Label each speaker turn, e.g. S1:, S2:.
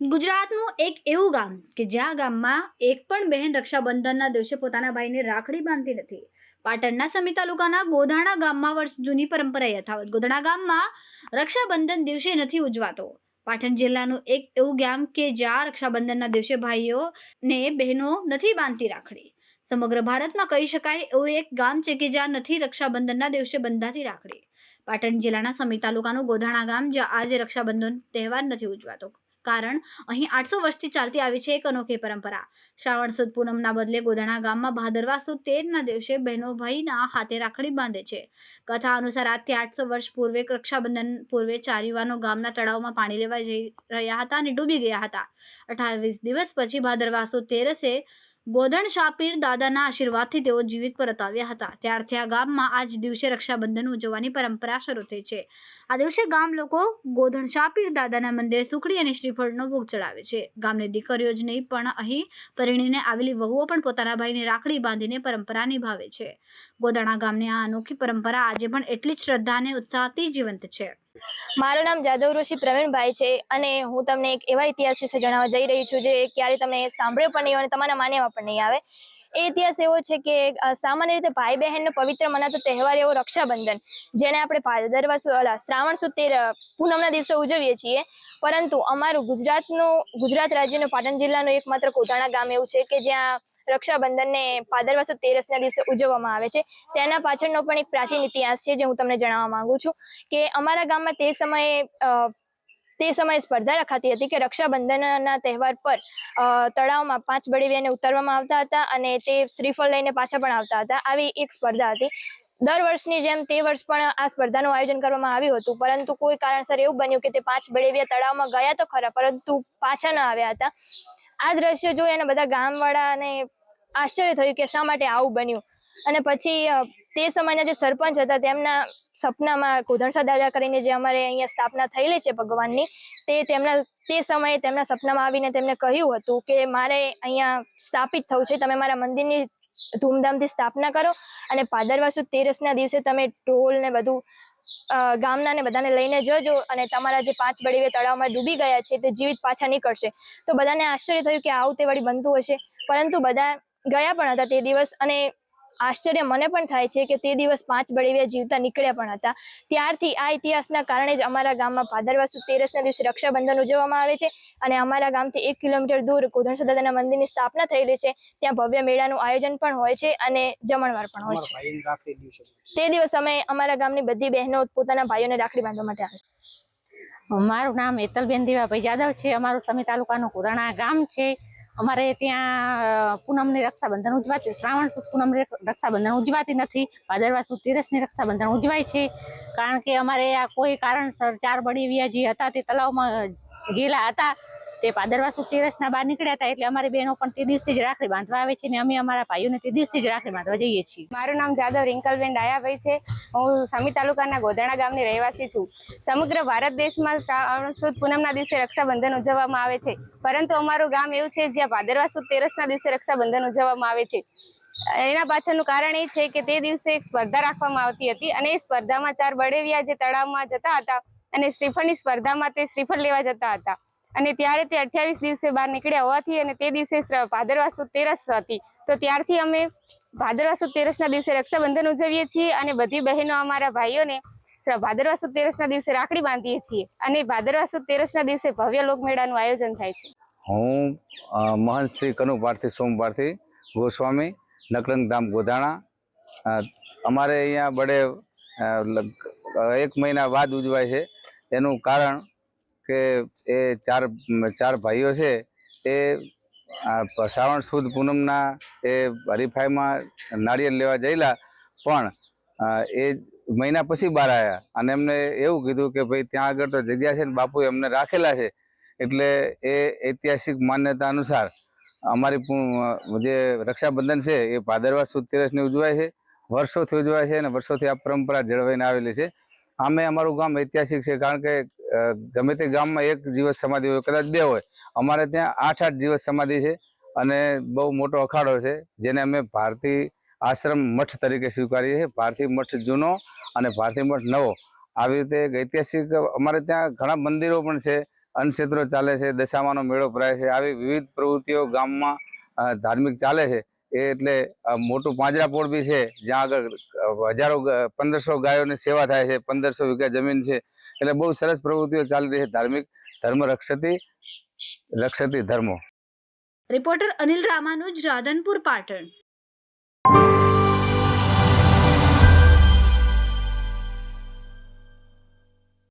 S1: ગુજરાતનું એક એવું ગામ કે જ્યાં ગામમાં એક પણ બહેન રક્ષાબંધનના દિવસે પોતાના ભાઈને રાખડી બાંધતી નથી. પાટણના સમી તાલુકાના ગોધાણા ગામમાં વર્ષ જૂની પરંપરા યથાવત. ગોધાણા ગામમાં રક્ષાબંધન દિવસે નથી ઉજવાતો. પાટણ જિલ્લાનું એક એવું ગામ કે જ્યાં રક્ષાબંધનના દિવસે ભાઈઓને બહેનો નથી બાંધતી રાખડી. સમગ્ર ભારતમાં કહી શકાય એવું એક ગામ છે કે જ્યાં નથી રક્ષાબંધનના દિવસે બંધાતી રાખડી. પાટણ જિલ્લાના સમી તાલુકાનું ગોધાણા ગામ, જ્યાં આજે રક્ષાબંધન તહેવાર નથી ઉજવાતો. કારણ અહીં આઠસો વર્ષથી ચાલતી આવી છે એક અનોખી પરંપરા. શ્રાવણ સુદ પૂનમના બદલે ગોધાણા ગામમાં ભાદરવા સુદ તેરના દિવસે બહેનો ભાઈના હાથે રાખડી બાંધે છે. કથા અનુસાર આજથી આઠસો વર્ષ પૂર્વે રક્ષાબંધન પૂર્વે ચાર યુવાનો ગામના તળાવમાં પાણી લેવા જઈ રહ્યા હતા અને ડૂબી ગયા હતા. અઠાવીસ દિવસ પછી ભાદરવા સુદ તેરસે ગોધણ શાપીર દાદાના આશીર્વાદથી તેઓ જીવિત પરત આવ્યા હતા. ત્યારથી આ ગામમાં આજ દિવસે રક્ષાબંધન ઉજવવાની પરંપરા શરૂ થઈ છે. આ દિવસે ગામ લોકો ગોધણ શાપીર દાદાના મંદિરે સુખડી અને શ્રીફળનો ભોગ ચડાવે છે. ગામની દીકરીઓ જ નહીં, પણ અહીં પરિણીને આવેલી વહુઓ પણ પોતાના ભાઈને રાખડી બાંધીને પરંપરા નિભાવે છે. ગોધણા ગામની આ અનોખી પરંપરા આજે પણ એટલી જ શ્રદ્ધા અને ઉત્સાહથી જીવંત છે.
S2: મારું નામ જાદવ ઋષિ પ્રવીણભાઈ છે અને હું તમને એક એવા ઇતિહાસ વિશે જણાવવા જઈ રહી છું જે ક્યારે તમે સાંભળ્યો પણ નહીં અને તમારા માન્યમાં પણ નહીં આવે. એ ઇતિહાસ એવો છે કે સામાન્ય રીતે ભાઈ બહેનનો પવિત્ર મનાતો તહેવાર એવો રક્ષાબંધન જેને આપણે ભાદરવા અલા, શ્રાવણ સુદ પૂનમના દિવસે ઉજવીએ છીએ. પરંતુ અમારું ગુજરાતનું ગુજરાત રાજ્યનું પાટણ જિલ્લાનું એકમાત્ર કોધાણા ગામ એવું છે કે જ્યાં રક્ષાબંધનને પાદરવાસો તેરસના દિવસે ઉજવવામાં આવે છે. તેના પાછળનો પણ એક પ્રાચીન ઇતિહાસ છે જે હું તમને જણાવવા માંગુ છું કે અમારા ગામમાં તે સમયે તે સમયે સ્પર્ધા રખાતી હતી કે રક્ષાબંધનના તહેવાર પર તળાવમાં પાંચ બળીવીને ઉતારવામાં આવતા હતા અને તે શ્રીફળ લઈને પાછા પણ આવતા હતા. આવી એક સ્પર્ધા હતી. દર વર્ષની જેમ તે વર્ષ પણ આ સ્પર્ધાનું આયોજન કરવામાં આવ્યું હતું. પરંતુ કોઈ કારણસર એવું બન્યું કે તે પાંચ બળેવિયા તળાવમાં ગયા તો ખરા, પરંતુ પાછા ન આવ્યા હતા. આ દ્રશ્ય જોઈ અને બધા ગામવાળાને આશ્ચર્ય થયું કે શા માટે આવું બન્યું? અને પછી તે સમયના જે સરપંચ હતા, તેમના સપનામાં ગોધણસા દાદા કરીને જે અમારે અહીંયા સ્થાપના થયેલી છે ભગવાનની, તે તેમના, તે સમયે તેમના સપનામાં આવીને તેમને કહ્યું હતું કે, મારે અહીંયા સ્થાપિત થવું છે. તમે મારા મંદિરની ધૂમધામથી સ્થાપના કરો અને ભાદરવા સુદ તેરસના દિવસે તમે ઢોલ ને બધું ગામના ને બધાને લઈને જજો અને તમારા જે પાંચ બળીવે તળાવમાં ડૂબી ગયા છે તે જીવિત પાછા નીકળશે. તો બધાને આશ્ચર્ય થયું કે આવું તે વળી બનતું હશે. પરંતુ બધા ગયા પણ હતા તે દિવસ અને આશ્ચર્ય મને પણ થાય છે કે તે દિવસ પાંચ બળીવ્યા જીવતા નીકળ્યા પણ હતા. ત્યારથી આ ઇતિહાસના કારણે જ અમારા ગામમાં ભાદરવા સુદ તેરસના દિવસે રક્ષાબંધન ઉજવવામાં આવે છે અને અમારા ગામથી એક કિલોમીટર દૂર ગોધણ દાદાના મંદિરની સ્થાપના થયેલી છે. ત્યાં ભવ્ય મેળાનું આયોજન પણ હોય છે અને જમણવાર પણ હોય છે. તે દિવસ અમે અમારા ગામની બધી બહેનો પોતાના ભાઈઓને રાખડી બાંધવા માટે આવે છે.
S3: મારું નામ એતલબેન દેવાભાઈ જાદવ છે. અમારું સમી તાલુકાનું કુરાણા ગામ છે. અમારે ત્યાં પૂનમની રક્ષાબંધન ઉજવાતી શ્રાવણ સુદ પૂનમની રક્ષાબંધન ઉજવાતી નથી. ભાદરવા સુદ તીરસની રક્ષાબંધન ઉજવાય છે. કારણ કે અમારે આ કોઈ કારણસર ચાર બળી જે હતા તે તલાવમાં ગયેલા હતા. તે પાદરવા સુદ તીરસના બહાર નીકળ્યા હતા એટલે અમારી બહેનો પણ તે દિવસે જ રાખડી બાંધવા આવે છે ને અમે અમારા ભાઈઓને તે દિવસે જ રાખડી બાંધવા જઈએ છીએ.
S4: મારું નામ જાદવ રિંકલબેન ડાયાભાઈ છે. હું સમી તાલુકાના ગોધાણા ગામની રહેવાસી છું. સમગ્ર ભારત દેશમાં શ્રાવણ સુદ પૂનમના દિવસે રક્ષાબંધન ઉજવવામાં આવે છે. પરંતુ અમારું ગામ એવું છે જ્યાં ભાદરવા સુદ તેરસના દિવસે રક્ષાબંધન ઉજવવામાં આવે છે. એના પાછળનું કારણ એ છે કે તે દિવસે એક સ્પર્ધા રાખવામાં આવતી હતી અને એ સ્પર્ધામાં ચાર બળેવિયા જે તળાવમાં જતા હતા અને શ્રીફળની સ્પર્ધામાં તે શ્રીફળ લેવા જતા હતા. અને ત્યારે તે અઠ્યાવીસ દિવસે બહાર નીકળ્યા હોવાથી અને તે દિવસે ભાદરવા સુદ તેરસ હતી. તો ત્યારથી અમે ભાદરવા સુદ તેરસના દિવસે રક્ષાબંધન ઉજવીએ છીએ અને બધી બહેનો અમારા ભાઈઓને ભાદરવા સુદ તેરસના દિવસે રાખડી બાંધીએ છીએ અને ભાદરવા સુદ તેરસના દિવસે ભવ્ય લોકમેળાનું આયોજન થાય છે.
S5: હું મહંત શ્રી કનુ પાર્થી સોમ પાર્થી ગોસ્વામી નકરંગ ધામ ગોધાણા અમારે અહીંયા બડે એક મહિના બાદ ઉજવાય છે. એનું કારણ કે એ ચાર ચાર ભાઈઓ છે, એ શ્રાવણ સુદ પૂનમના એ હરીફાઈમાં નાળિયેર લેવા જયેલા, પણ એ મહિના પછી બહાર આવ્યા અને એમને એવું કીધું કે ભાઈ ત્યાં આગળ તો જગ્યા છે ને બાપુ એમને રાખેલા છે, એટલે એ ઐતિહાસિક માન્યતા અનુસાર અમારી જે રક્ષાબંધન છે એ ભાદરવા સુદ તેરસની ઉજવાય છે, વર્ષોથી ઉજવાય છે અને વર્ષોથી આ પરંપરા જળવાઈને આવેલી છે. આમે અમારું ગામ ઐતિહાસિક છે કારણ કે ગમે તે ગામમાં એક જીવત સમાધિ હોય, કદાચ બે હોય. અમારે ત્યાં આઠ આઠ જીવત સમાધિ છે અને બહુ મોટો અખાડો છે, જેને અમે ભારતી આશ્રમ મઠ તરીકે સ્વીકારીએ છીએ. ભારતી મઠ જૂનો અને ભારતી મઠ નવો. આવી રીતે એક ઐતિહાસિક અમારે ત્યાં ઘણા મંદિરો પણ છે, અન્નક્ષેત્રો ચાલે છે, દશામાનો મેળો ભરાય છે. આવી વિવિધ પ્રવૃત્તિઓ ગામમાં ધાર્મિક ચાલે છે. એટલે મોટું પાંજરાપોળ બી છે, જ્યાં આગળ હજારો પંદરસો ગાયોની સેવા થાય છે, પંદરસો વીઘા જમીન છે. એટલે બહુ સરસ પ્રવૃત્તિઓ ચાલી રહી છે ધાર્મિક ધર્મ રક્ષતી રક્ષતી ધર્મો.
S1: રિપોર્ટર અનિલ રામાનુજ, રાધનપુર પાટણ.